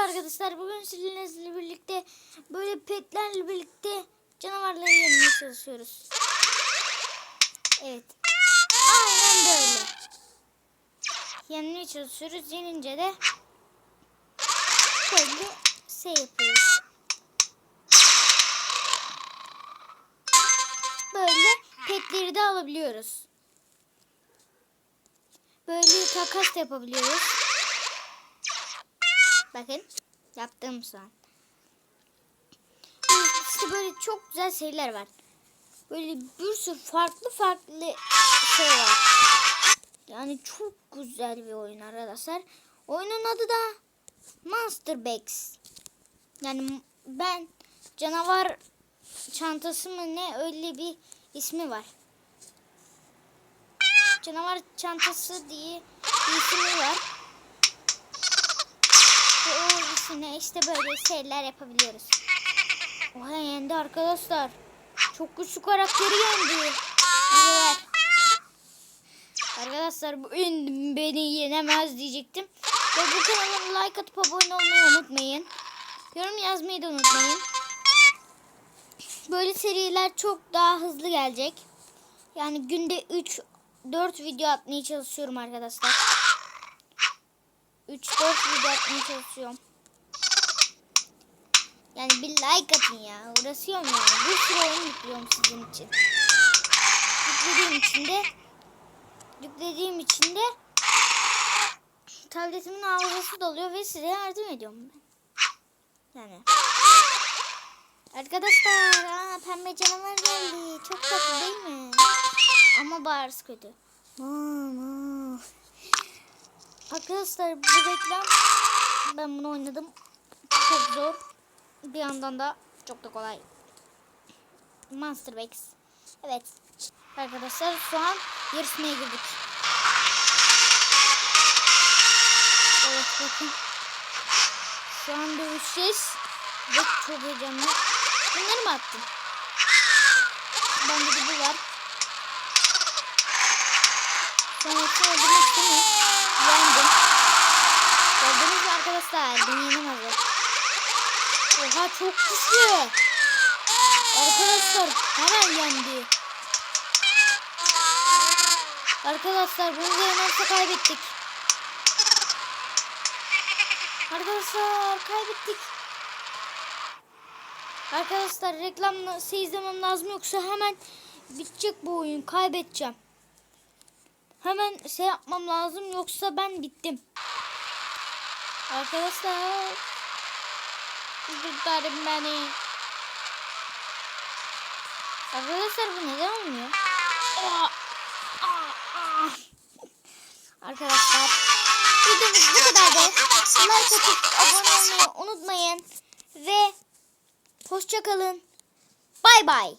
arkadaşlar. Bugün sizinle birlikte böyle petlerle birlikte canavarları yenmeye çalışıyoruz. Evet. Aynen böyle. Yenmeye çalışıyoruz. Yenince de böyle şey yapıyoruz. Böyle petleri de alabiliyoruz. Böyle takas da yapabiliyoruz. Bakın yaptığım şu an. İşte böyle çok güzel şeyler var. Böyle bir sürü farklı farklı şey var. Yani çok güzel bir oyun arkadaşlar. Oyunun adı da Monster Bags. Yani ben canavar çantası mı ne öyle bir ismi var. Canavar çantası diye bir ismi var. Ve o içine işte böyle şeyler yapabiliyoruz. Oha yendi arkadaşlar. Çok güçlü karakteri yendi. Evet. Arkadaşlar bu oyun beni yenemez diyecektim. Ve bu kanala like atıp abone olmayı unutmayın. Yorum yazmayı da unutmayın. Böyle seriler çok daha hızlı gelecek. Yani günde 3 4 video atmaya çalışıyorum arkadaşlar. 3-4 video atmaya çalışıyorum. Yani bir like atın ya. Uğraşıyorum yani. Bir sürü oyun yüklüyorum sizin için. Yüklediğim için de yüklediğim için de tabletimin hafızası doluyor ve size yardım ediyorum ben. Yani. Arkadaşlar aa, pembe canavar geldi. Çok tatlı değil mi? Ama bağırsı kötü. Mama. Arkadaşlar bu reklam ben bunu oynadım. Çok zor. Bir yandan da çok da kolay. Monster Bags. Evet. Arkadaşlar şu an yarışmaya girdik. Evet bakın. Şu an dövüşeceğiz. Ve çok heyecanlı. Bunları mı attın? Bende de bu var. Sonra öldürmek istemiyorum. Yendim. Gördünüz mü arkadaşlar? Beni yenemezler. Oha çok güçlü. Arkadaşlar hemen yendi. Arkadaşlar bunu yenerse kaybettik. Arkadaşlar kaybettik. Arkadaşlar reklamla şey izlemem lazım yoksa hemen bitecek bu oyun. Kaybedeceğim. Hemen şey yapmam lazım yoksa ben bittim. Arkadaşlar. Kurtarın beni. Arkadaşlar bu neden olmuyor? Aa, aa, aa. Arkadaşlar videomuz bu kadardı. Like atıp abone olmayı unutmayın. Ve hoşçakalın. Bay bay.